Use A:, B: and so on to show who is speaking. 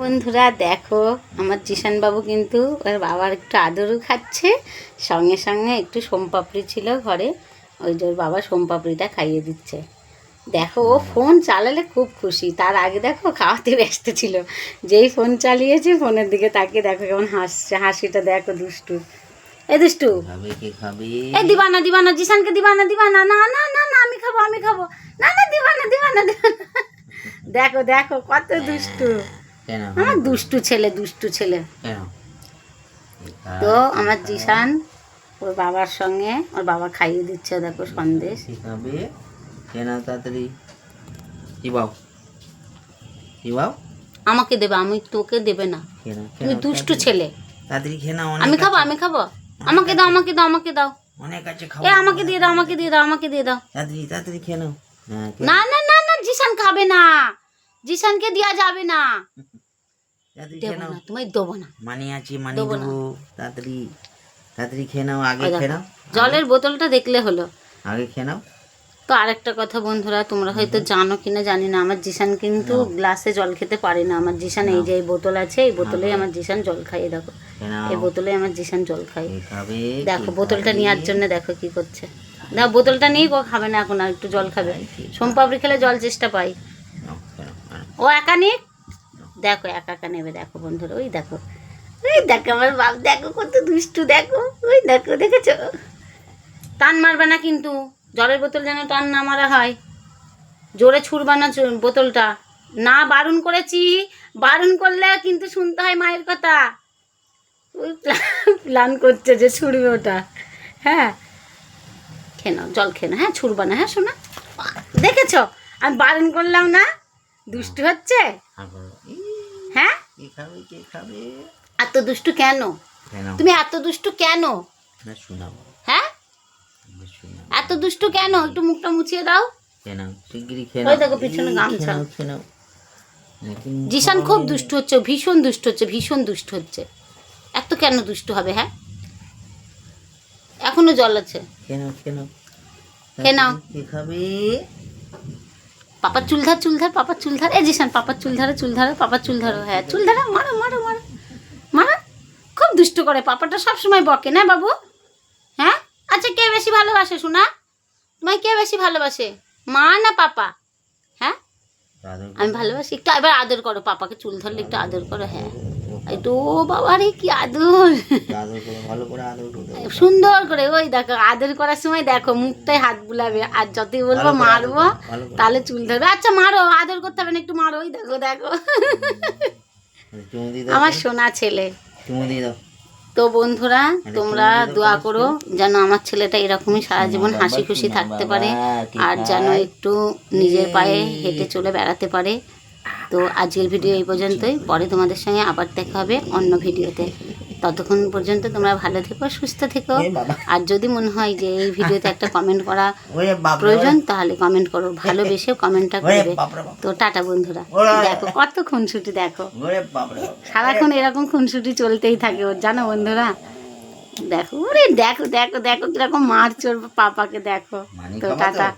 A: বন্ধুরা দেখো আমার জিশান বাবু কিন্তু ওর বাবার একটু আদরও খাচ্ছে। সঙ্গে সঙ্গে একটু সোমপাপড়ি ছিল ঘরে ওই যে ওর বাবা সোমপাপড়িটা খাইয়ে দিচ্ছে। দেখো ও ফোন চালালে খুব খুশি। তার আগে দেখো খাওয়াতে ব্যস্ত ছিল। যেই ফোন চালিয়েছে ফোনের দিকে তাকিয়ে দেখো কেমন হাসছে। হাসিটা দেখো দুষ্টু। এ দুষ্টু। এই দিবানা দিবানা জিশানকে দিবানা দিবানা। না না না না আমি খাব আমি খাব। না না দিবানা দিবানা দিবানা। দেখো দেখো কত দুষ্টু। আমার দুষ্টু ছেলে দুষ্টু ছেলে। তো আমার জিশান ওর বাবার সঙ্গে ওর বাবা খাইয়ে দিচ্ছে দেখো সন্দেশ।
B: খাবে? কেন তাড়াতাড়ি? কি বাও
A: আমাকে দেবে আমি তোকে দেবে না। তুই দুষ্টু ছেলে।
B: তাড়াতাড়ি
A: আমি খাব আমি খাব। আমাকে দাও আমাকে দাও আমাকে দাও।
B: অনেক আছে খাও
A: এ আমাকে দিয়ে দাও আমাকে দিয়ে দাও আমাকে দিয়ে দাও।
B: তাড়াতাড়ি তাড়াতাড়ি খেয়ে নাও।
A: না না না না জিশান খাবে না। জিশানকে দেওয়া যাবে না। দেবো না তোমায় দেবো না।
B: মানি আছে মানি
A: দেবো না।
B: দেবো। তাড়াতাড়ি তাড়াতাড়ি খেয়ে নাও আগে
A: ওই
B: খেয়ে নাও।
A: জলের বোতলটা দেখলে হলো।
B: আগে খেয়ে নাও।
A: তো আরেকটা কথা বন্ধুরা তোমরা হয়তো জানো কিনা জানি না আমার জিশান কিন্তু গ্লাসে জল খেতে পারে না। আমার জিশান এই যে এই বোতল আছে এই বোতলেই আমার জিশান জল খাইয়ে দেখো।
B: খেয়ে নাও।
A: এই বোতলে আমার জিশান জল খাই
B: কি খাবে
A: দেখো বোতলটা নেওয়ার জন্য দেখো কি করছে। না বোতলটা নিয়ে ও খাবে না এখন আর একটু জল খাবে। সোমপাপড়ি খেলে জল চেষ্টা পাই
B: নাও, খেয়ে নাও, খেয়ে
A: ও একা নিক? দেখো, একা একা নেবে, দেখো বন্ধুরা, ওই দেখো। ওই দেখো আমার বাপ, দেখো কত দুষ্টু, দেখো, ওই দেখো, দেখেছ? টান মারবে না কিন্তু, জলের বোতল যেন টান না মারা হয়। জোরে ছুড়বা না বোতলটা। না বারণ করেছি, বারণ করলে কিন্তু শুনতে হয় মায়ের কথা। ওই প্ল্যান করছে যে ছুড়বে ওটা। হ্যাঁ। খেয়ে নাও, জল খেয়ে নাও। হ্যাঁ ছুড়বা না হ্যাঁ শোনা। দেখেছ? আমি বারণ করলাম না। দুষ্টু হচ্ছে?
B: কি খাবে কি খাবে?
A: এত দুষ্টু কেন? তুমি এত দুষ্টু কেন?
B: না শোনাবো
A: হ্যাঁ? এত দুষ্টু কেন? একটু মুখটা মুছিয়ে দাও।
B: খেয়ে নাও শিগগিরই খেয়ে নাও।
A: দেখো পিছনে গামছা।
B: খেয়ে নাও,
A: জিশান খুব দুষ্ট হচ্ছে ভীষণ দুষ্ট হচ্ছে ভীষণ দুষ্ট হচ্ছে। এত কেন দুষ্ট হবে হ্যাঁ? এখনও জল আছে।
B: কেন কেন খেয়ে নাও।
A: খেয়ে নাও।
B: কি খাবে?
A: পাপার চুলধার চুলধার চুল ধর পাপার চুলধার। এ জিশান পাপার চুলধারে চুলধারে চুল ধরো পাপার চুল ধরো হ্যাঁ চুল ধরো মারো মারো মারো। মারো? খুব দুষ্ট করে পাপাটা সবসময় বকে না বাবু? হ্যাঁ? আচ্ছা কে বেশি ভালোবাসে শোনা তোমায় কে বেশি ভালোবাসে? মা না পাপা? হ্যাঁ? আমি ভালোবাসি। একটু এবার আদর করো পাপাকে চুল ধরলে একটু আদর করো হ্যাঁ। একটু ও বাবা রে কি আদর। সুন্দর করে ওই দেখো আদর করার সময় দেখো মুখটাই হাত বুলাবে। আর যতই বলব মারবো। তাহলে চুল ধরবে। আচ্ছা মারো আদর করতে হবে না একটু মারো ওই দেখো দেখো। আমার সোনা ছেলে। তো বন্ধুরা তোমরা দোয়া করো যেন আমার ছেলেটা এরকমই সারা জীবন হাসি খুশি থাকতে পারে আর যেন একটু নিজের পায়ে হেঁটে চলে বেড়াতে পারে। তো আজকের ভিডিও এই পর্যন্তই। পরে তোমাদের সঙ্গে আবার দেখা হবে অন্য ভিডিওতে। ততক্ষণ পর্যন্ত তোমরা ভালো থেকো সুস্থ থেকো। আর যদি মনে হয় যে এই ভিডিওতে একটা কমেন্ট করা প্রয়োজন তাহলে কমেন্ট করো। ভালোবেসে কমেন্টটা করবে। তো টাটা বন্ধুরা। দেখো কত খুনসুটি দেখো। সারাক্ষণ এরকম খুনসুটি চলতেই থাকে ওর জানো বন্ধুরা? দেখো ওরে দেখো দেখো দেখো কীরকম মার ওর পাপাকে দেখো। তো টাটা।